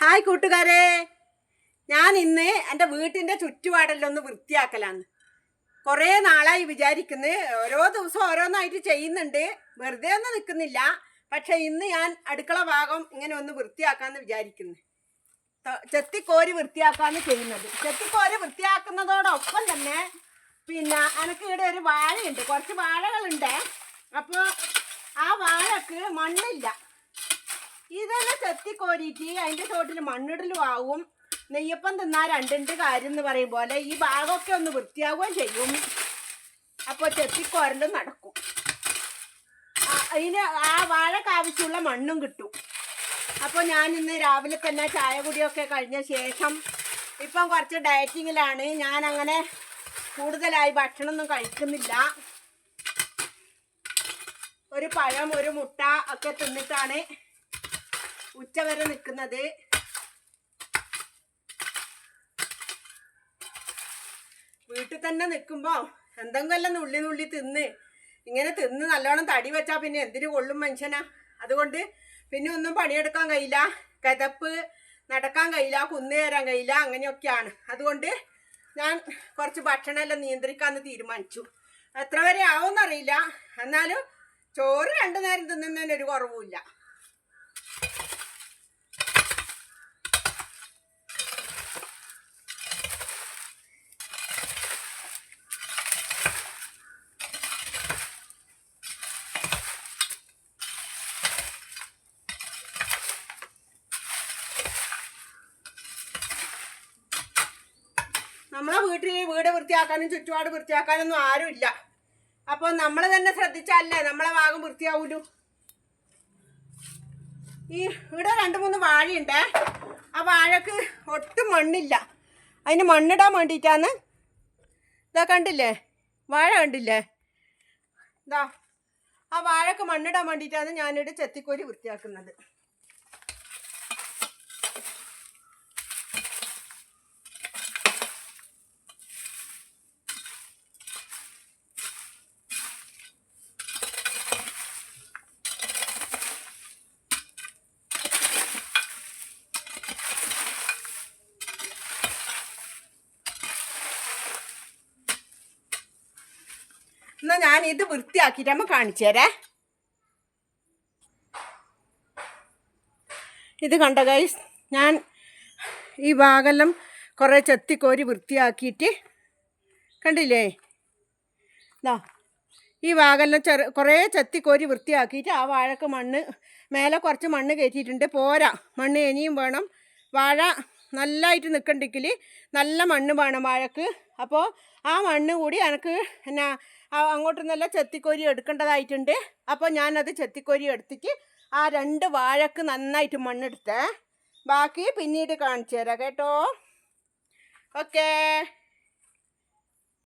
Hi കൂട്ടുകാരെ. ഞാൻ ഇന്ന് എന്റെ വീട്ടിന്റെ ചുറ്റുപാടെല്ലാം വൃത്തിയാക്കലാന്ന്. കുറേ നാളായി വിചാരിക്കുന്നത് ഓരോ ദിവസം ഓരോന്നായിട്ട് ചെയ്യുന്നുണ്ട്. വെറുതെ ഒന്നും നിൽക്കുന്നില്ല. പക്ഷെ ഇന്ന് ഞാൻ അടുക്കള ഭാഗം ഇങ്ങനെ ഒന്ന് വൃത്തിയാക്കാന്ന് വിചാരിക്കുന്നു. ചെത്തിക്കോരി വൃത്തിയാക്കാന്ന് ചെയ്യുന്നത്. ചെത്തിക്കോരി വൃത്തിയാക്കുന്നതോടൊപ്പം തന്നെ പിന്നെ എനിക്ക് ഇവിടെ ഒരു വാഴയുണ്ട്. കുറച്ച് വാഴകളുണ്ട്. അപ്പോൾ ആ വാഴക്ക് മണ്ണില്ല. ഇതെല്ലാം ചെത്തിക്കോരിയിട്ട് അതിന്റെ ചോട്ടിൽ മണ്ണിടലും ആവും. നെയ്യപ്പം തിന്നാ രണ്ടുണ്ട് കാര്യം എന്ന് പറയും പോലെ ഈ ഭാഗമൊക്കെ ഒന്ന് വൃത്തിയാവുകയും ചെയ്യും. അപ്പോൾ ചെത്തിക്കോരലും നടക്കും. അതിന് ആ വാഴക്ക് ആവശ്യമുള്ള മണ്ണും കിട്ടും. അപ്പോൾ ഞാൻ ഇന്ന് രാവിലെ തന്നെ ചായ കുടിയൊക്കെ കഴിഞ്ഞ ശേഷം ഇപ്പം കുറച്ച് ഡയറ്റിങ്ങിലാണ്. ഞാൻ അങ്ങനെ കൂടുതലായി ഭക്ഷണമൊന്നും കഴിക്കുന്നില്ല. ഒരു പഴം ഒരു മുട്ട ഒക്കെ തിന്നിട്ടാണ് ഉച്ചവരെ നിൽക്കുന്നത്. വീട്ടിൽ തന്നെ നിൽക്കുമ്പോൾ എന്തെങ്കിലും നുള്ളി നുള്ളി തിന്ന്. ഇങ്ങനെ തിന്ന് നല്ലോണം തടി വെച്ചാൽ പിന്നെ എന്തിനു കൊള്ളും മനുഷ്യനാ. അതുകൊണ്ട് പിന്നെ ഒന്നും പണിയെടുക്കാൻ കഴിയില്ല. കിതപ്പ് നടക്കാൻ കഴിയില്ല കുന്നു കയറാൻ കഴിയില്ല അങ്ങനെയൊക്കെയാണ്. അതുകൊണ്ട് ഞാൻ കുറച്ച് ഭക്ഷണമെല്ലാം നിയന്ത്രിക്കാമെന്ന് തീരുമാനിച്ചു. എത്ര വരെ ആവുമെന്നറിയില്ല. എന്നാലും ചോറ് രണ്ടു നേരം തിന്നുന്നതിന് ഒരു കുറവുമില്ല. നമ്മളെ വീട്ടിൽ വീട് വൃത്തിയാക്കാനും ചുറ്റുപാട് വൃത്തിയാക്കാനൊന്നും ആരുമില്ല അപ്പോൾ നമ്മൾ തന്നെ ശ്രദ്ധിച്ചാലേ നമ്മളെ ഭാഗം വൃത്തിയാവൂലൂ. ഈ ഇവിടെ രണ്ട് മൂന്ന് വാഴയുണ്ട്. ആ വാഴക്ക് ഒട്ടും മണ്ണില്ല. അതിന് മണ്ണിടാൻ വേണ്ടിയിട്ടാണ്. ഇതാ കണ്ടില്ലേ? വാഴ കണ്ടില്ലേ? ഇതാ. ആ വാഴക്ക് മണ്ണിടാൻ വേണ്ടിയിട്ടാണ് ഞാനിവിടെ ചെത്തിക്കോരി വൃത്തിയാക്കുന്നത്. എന്നാ ഞാൻ ഇത് വൃത്തിയാക്കിയിട്ട് നമ്മൾ കാണിച്ചു തരേ. ഇത് കണ്ട ഗൈസ് ഞാൻ ഈ ഭാഗമെല്ലാം കുറേ ചെത്തിക്കോരി വൃത്തിയാക്കിയിട്ട് കണ്ടില്ലേ? ദാ ഈ ഭാഗമെല്ലാം ചെറു കുറേ ചെത്തിക്കോരി വൃത്തിയാക്കിയിട്ട് ആ വാഴക്ക് മണ്ണ് മേലെ കുറച്ച് മണ്ണ് കയറ്റിയിട്ടുണ്ട്. പോരാ മണ്ണ് ഇനിയും വേണം. വാഴ നല്ലതായിട്ട് നിൽക്കണ്ടെങ്കിൽ നല്ല മണ്ണ് വേണം വാഴക്ക്. അപ്പോൾ ആ മണ്ണ് കൂടി എനിക്ക് എന്നാ അങ്ങോട്ട് നല്ല ചെത്തിക്കോരി എടുക്കേണ്ടതായിട്ടുണ്ട്. അപ്പോൾ ഞാനത് ചെത്തിക്കോരി എടുത്തിട്ട് ആ രണ്ട് വാഴക്ക് നന്നായിട്ട് മണ്ണെടുത്തേ. ബാക്കി പിന്നീട് കാണിച്ചു തരാം കേട്ടോ. ഓക്കേ.